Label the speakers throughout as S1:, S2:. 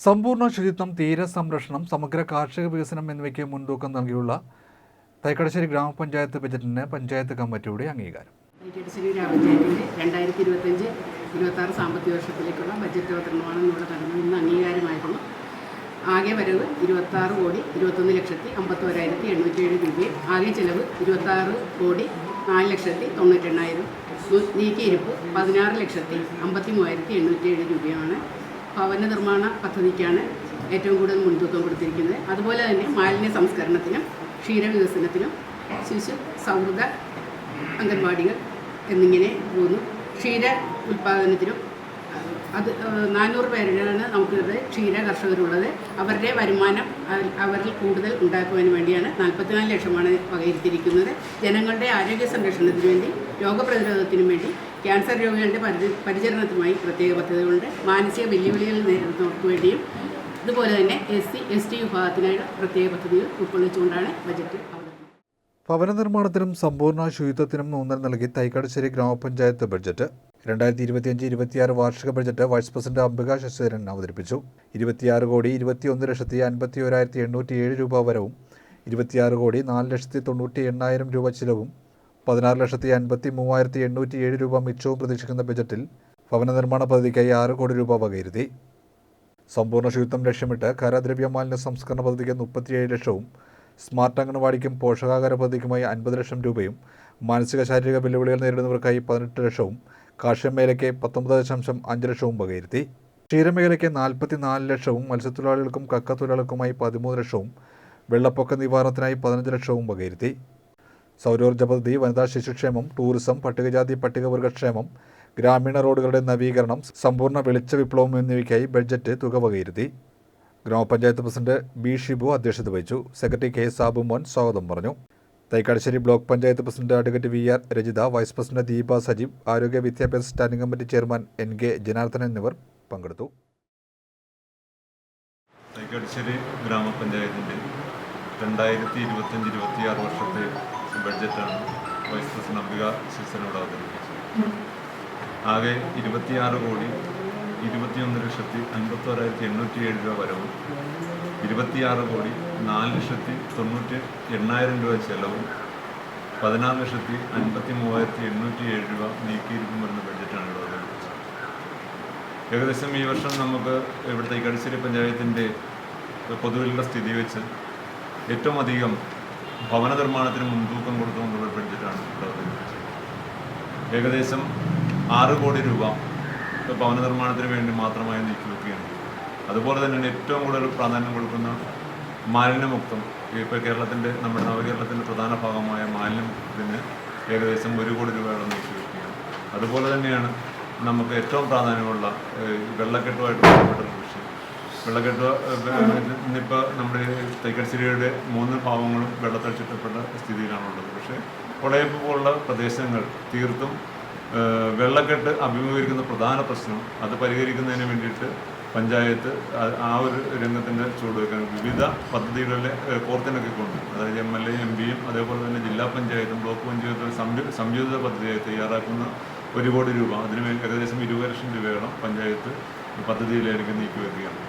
S1: സമ്പൂർണ ശുചിത്വം തീര സംരക്ഷണം സമഗ്ര കാർഷിക വികസനം എന്നിവയ്ക്ക് മുൻതൂക്കം നൽകിയുള്ള തൈക്കടശ്ശേരി ഗ്രാമപഞ്ചായത്ത് ബജറ്റിന് പഞ്ചായത്ത് കമ്മിറ്റിയുടെ അംഗീകാരം.
S2: രണ്ടായിരത്തി ഇരുപത്തഞ്ച് ഇരുപത്താറ് സാമ്പത്തിക വർഷത്തിലേക്കുള്ള ബജറ്റ് അവതരണമാണ് ഇവിടെ നടന്നത്. ഇന്ന് അംഗീകാരമായിരുന്നു ആകെ വരവ് ഇരുപത്താറ് കോടി ഇരുപത്തൊന്ന് ലക്ഷത്തി അമ്പത്തോരായിരത്തി എണ്ണൂറ്റിയേഴ് രൂപയും ആകെ ചെലവ് ഇരുപത്താറ് കോടി നാല് ലക്ഷത്തി തൊണ്ണൂറ്റെണ്ണായിരം നീക്കിയിരിപ്പ് പതിനാറ് ലക്ഷത്തി അമ്പത്തി മൂവായിരത്തി എണ്ണൂറ്റിയേഴ് രൂപയാണ് ഭവന നിർമ്മാണ പദ്ധതിക്കാണ് ഏറ്റവും കൂടുതൽ മുൻതൂക്കം കൊടുത്തിരിക്കുന്നത്. അതുപോലെ തന്നെ മാലിന്യ സംസ്കരണത്തിനും ക്ഷീരവികസനത്തിനും ശിശു സൗഹൃദ അംഗൻവാടികൾ എന്നിങ്ങനെ പോകുന്നു. ക്ഷീര ഉൽപ്പാദനത്തിനും അത് നാനൂറ് പേരാണ് നമുക്കിവിടെ ക്ഷീര കർഷകരുള്ളത്. അവരുടെ വരുമാനം അവ- അവരിൽ കൂടുതൽ ഉണ്ടാക്കുവാൻ വേണ്ടിയാണ് നാൽപ്പത്തിനാല് ലക്ഷമാണ് വകയിരുത്തിയിരിക്കുന്നത്. ജനങ്ങളുടെ ആരോഗ്യ സംരക്ഷണത്തിന് വേണ്ടി രോഗപ്രതിരോധത്തിനും വേണ്ടി ക്യാൻസർ രോഗികളുടെ പരി പരിചരണത്തിനുമായി പ്രത്യേക പദ്ധതികളുണ്ട്. മാനസിക വെല്ലുവിളികൾ നേരിടുന്നവർക്ക് വേണ്ടിയും ഇതുപോലെ തന്നെ എസ് സി എസ് ടി വിഭാഗത്തിനായി പ്രത്യേക പദ്ധതികൾ ഉൾക്കൊള്ളിച്ചുകൊണ്ടാണ് ബജറ്റ്
S1: ഭവന നിർമ്മാണത്തിനും സമ്പൂർണ ശുചിത്വത്തിനും ഊന്നൽ നൽകി തൈക്കാടുശ്ശേരി ഗ്രാമപഞ്ചായത്ത് ബഡ്ജറ്റ് രണ്ടായിരത്തി ഇരുപത്തിയഞ്ച് ഇരുപത്തിയാറ് വാർഷിക budget vice president Ambika Sasidharan അവതരിപ്പിച്ചു. ഇരുപത്തിയാറ് കോടി ഇരുപത്തിയൊന്ന് ലക്ഷത്തി അൻപത്തി ഒരായിരത്തി എണ്ണൂറ്റി ഏഴ് രൂപ വരവും ഇരുപത്തിയാറ് കോടി നാല് ലക്ഷത്തി തൊണ്ണൂറ്റി എണ്ണായിരം രൂപ ചിലവും പതിനാറ് ലക്ഷത്തി അൻപത്തി മൂവായിരത്തി എണ്ണൂറ്റി ഏഴ് രൂപ മിച്ചവും പ്രതീക്ഷിക്കുന്ന ബജറ്റിൽ ഭവന നിർമ്മാണ പദ്ധതിക്കായി ആറ് കോടി രൂപ വകയിരുത്തി. സമ്പൂർണ ശുചിത്വം ലക്ഷ്യമിട്ട് കരദ്രവ്യ മാലിന്യ സംസ്കരണ പദ്ധതിക്ക് മുപ്പത്തിയേഴ് ലക്ഷവും സ്മാർട്ട് അംഗൻവാടിക്കും പോഷകാഹാര പദ്ധതിക്കുമായി അൻപത് ലക്ഷം രൂപയും മാനസിക ശാരീരിക വെല്ലുവിളികൾ നേരിടുന്നവർക്കായി പതിനെട്ട് ലക്ഷവും കാർഷിക മേഖലയ്ക്ക് പത്തൊമ്പത് ദശാംശം അഞ്ച് ലക്ഷവും വകയിരുത്തി. ക്ഷീരമേഖലയ്ക്ക് നാൽപ്പത്തി നാല് ലക്ഷവും മത്സ്യത്തൊഴിലാളികൾക്കും കക്കത്തൊഴിലാളികൾക്കുമായി പതിമൂന്ന് ലക്ഷവും വെള്ളപ്പൊക്ക നിവാരണത്തിനായി പതിനഞ്ച് ലക്ഷവും വകയിരുത്തി. സൗരോർജ പദ്ധതി വനിതാ ശിശുക്ഷേമം ടൂറിസം പട്ടികജാതി പട്ടികവർഗക്ഷേമം ഗ്രാമീണ റോഡുകളുടെ നവീകരണം സമ്പൂർണ വെളിച്ച വിപ്ലവം എന്നിവയ്ക്കായി ബഡ്ജറ്റ് തുക വകയിരുത്തി. ഗ്രാമപഞ്ചായത്ത് പ്രസിഡന്റ് ബി ഷിബു അധ്യക്ഷത വഹിച്ചു. സെക്രട്ടറി കെ സാബു മോൻ സ്വാഗതം പറഞ്ഞു. Thaikattussery block panchayat president advocate V R Rajitha vice president Deepa Sajeev ആരോഗ്യ വിദ്യാഭ്യാസ standing committee chairman N K Janardhan എന്നിവർ പങ്കെടുത്തു.
S3: തൈക്കാടിശ്ശേരി ഗ്രാമപഞ്ചായത്തിന്റെ രണ്ടായിരത്തി ഇരുപത്തഞ്ച് ഇരുപത്തിയാറ് വർഷത്തെ ബഡ്ജറ്റാണ് വൈസ് പ്രസിഡന്റ് അംബിക ശിവസേനയോട് അവതരിപ്പിച്ചത് ആകെ ഇരുപത്തിയാറ് കോടി ഇരുപത്തിയൊന്ന് ലക്ഷത്തി അൻപത്തോരായിരത്തി എണ്ണൂറ്റി ഏഴ് രൂപ വരവും ഇരുപത്തിയാറ് കോടി നാല് ലക്ഷത്തി തൊണ്ണൂറ്റി എണ്ണായിരം രൂപ ചെലവും പതിനാറ് ലക്ഷത്തി അൻപത്തി മൂവായിരത്തി എണ്ണൂറ്റി ഏഴ് രൂപ നീക്കിയിരിക്കും വരുന്ന ബഡ്ജറ്റാണ് ഇവിടെ അവതരിപ്പിച്ചത്. ഏകദേശം ഈ വർഷം നമുക്ക് ഇവിടുത്തെ ഇക്കടിശ്ശേരി പഞ്ചായത്തിന്റെ പൊതുവിലുള്ള സ്ഥിതി വെച്ച് ഏറ്റവും അധികം ഭവന നിർമ്മാണത്തിന് മുൻതൂക്കം കൊടുത്തുകൊണ്ടുള്ള ബഡ്ജറ്റാണ് ഏകദേശം ആറ് കോടി രൂപ ഭവന നിർമ്മാണത്തിന് വേണ്ടി മാത്രമായി നീക്കിവെക്കുകയാണ്. അതുപോലെ തന്നെ ഏറ്റവും കൂടുതൽ പ്രാധാന്യം കൊടുക്കുന്ന മാലിന്യമുക്തം. ഇപ്പോൾ കേരളത്തിന്റെ നമ്മുടെ നവകേരളത്തിന്റെ പ്രധാന ഭാഗമായ മാലിന്യമുക്തത്തിന് ഏകദേശം ഒരു കോടി രൂപയോളം നീക്കിവെക്കുകയാണ്. അതുപോലെ തന്നെയാണ് നമുക്ക് ഏറ്റവും പ്രാധാന്യമുള്ള വെള്ളക്കെട്ടുമായിട്ട് ബന്ധപ്പെട്ടൊരു വിഷയം വെള്ളക്കെട്ട് ഇന്നിപ്പോൾ നമ്മുടെ തൈക്കടിശ്ശേരിയുടെ മൂന്ന് ഭാഗങ്ങളും വെള്ളത്തിൽ ചുറ്റപ്പെട്ട സ്ഥിതിയിലാണുള്ളത്. പക്ഷേ കൊടയപ്പ് പോലുള്ള പ്രദേശങ്ങൾ തീർത്തും വെള്ളക്കെട്ട് അഭിമുഖീകരിക്കുന്ന പ്രധാന പ്രശ്നം അത് പരിഹരിക്കുന്നതിന് വേണ്ടിയിട്ട് പഞ്ചായത്ത് ആ- ഒരു രംഗത്തിന്റെ ചുവടുവെക്കാൻ വിവിധ പദ്ധതികളിലെ കോർത്തിണക്കിക്കൊണ്ട് അതായത് എം എൽ എ എം പിയും അതേപോലെ തന്നെ ജില്ലാ പഞ്ചായത്തും ബ്ലോക്ക് പഞ്ചായത്തും സംയോജിത പദ്ധതിയായി തയ്യാറാക്കുന്ന ഒരു കോടി രൂപ. അതിന് ഏകദേശം ഇരുപത് ലക്ഷം രൂപയോളം പഞ്ചായത്ത് പദ്ധതിയിലേക്ക് നീക്കിവെക്കുകയാണ്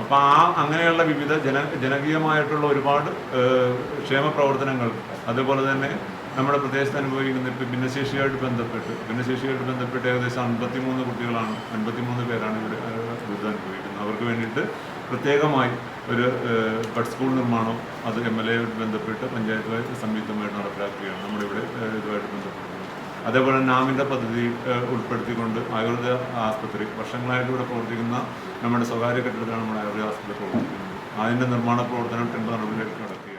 S3: അപ്പോൾ ആ അങ്ങനെയുള്ള വിവിധ ജന ജനകീയമായിട്ടുള്ള ഒരുപാട് ക്ഷേമ പ്രവർത്തനങ്ങൾ അതുപോലെ തന്നെ നമ്മുടെ പ്രദേശത്ത് അനുഭവിക്കുന്ന ഇപ്പോൾ ഭിന്നശേഷിയായിട്ട് ബന്ധപ്പെട്ട് ഭിന്നശേഷിയായിട്ട് ബന്ധപ്പെട്ട് ഏകദേശം അൻപത്തിമൂന്ന് കുട്ടികളാണ് അൻപത്തിമൂന്ന് പേരാണ് ഏഹ്, ദുരിതം അനുഭവിക്കുന്നത്. അവർക്ക് വേണ്ടിയിട്ട് പ്രത്യേകമായി ഒരു ബഡ് സ്കൂൾ നിർമ്മാണം അത് എം എൽ എയുമായിട്ട് ബന്ധപ്പെട്ട് പഞ്ചായത്തുമായിട്ട് സംയുക്തമായിട്ട് നടപ്പിലാക്കുകയാണ്. നമ്മുടെ ഇവിടെ ഇതുമായിട്ട് ബന്ധപ്പെടുന്നത് അതേപോലെ നാമിന്റെ പദ്ധതി ഉൾപ്പെടുത്തിക്കൊണ്ട് ആയുർവേദ ആസ്പത്രി വർഷങ്ങളായിട്ട് ഇവിടെ പ്രവർത്തിക്കുന്ന നമ്മുടെ സ്വകാര്യ കെട്ടിടത്തിലാണ് നമ്മുടെ ആയുർവേദ ആസ്പത്രി പ്രവർത്തിക്കുന്നത്. അതിന്റെ നിർമ്മാണ പ്രവർത്തനം ടെൻഡർ നടപടിയിലേക്ക് കടക്കുകയാണ്